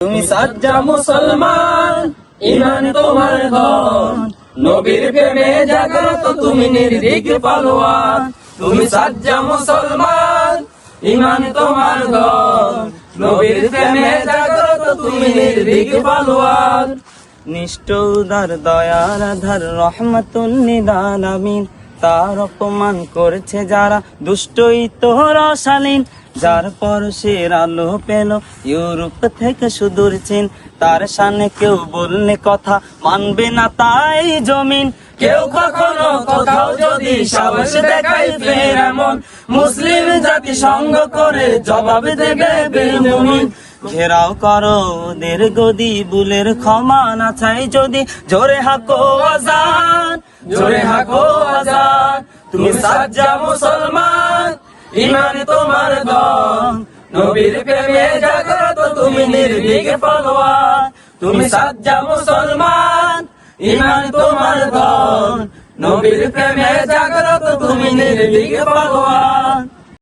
তুমি সাজ্জা মুসলমান ইমান তোমার ধন। নবীর প্রেমে জাগ্রত তুমি তুমি সাজ্জা মুসলমান ইমান তোমার ধন। নবীর প্রেমে জাগ্রত তুমি দয়ার আধার, রহমতুল নিদান তার অপমান করেছে যারা দুষ্টই তোর অশালীন। যার পরশের আলো পেল, ইউরোপ থেকে সুদূর চীন। তার সামনে কেউ বললে কথা মানবে না তাই জমিন। কেউ কখনো কোথাও যদি সাহস দেখাই ফের এমন। মুসলিম জাতি সঙ্গ করে জবাব দেবে বেমুমিন ঘেরাও করো ওদের গদি, বুলের ক্ষমা না চাই যদি। জোরে হাকো আজান, জোরে হাকো আজান। তুমি সাজ্জা মুসলমান ইমান তোমার দম নবীর প্রেমে জাগ্রত তুমি নির্ভীক পালোয়ান তুমি সাজ্জা মুসলমান, ইমান তোমার দম নবীর প্রেমে জাগ্রত তুমি নির্ভীক পালোয়ান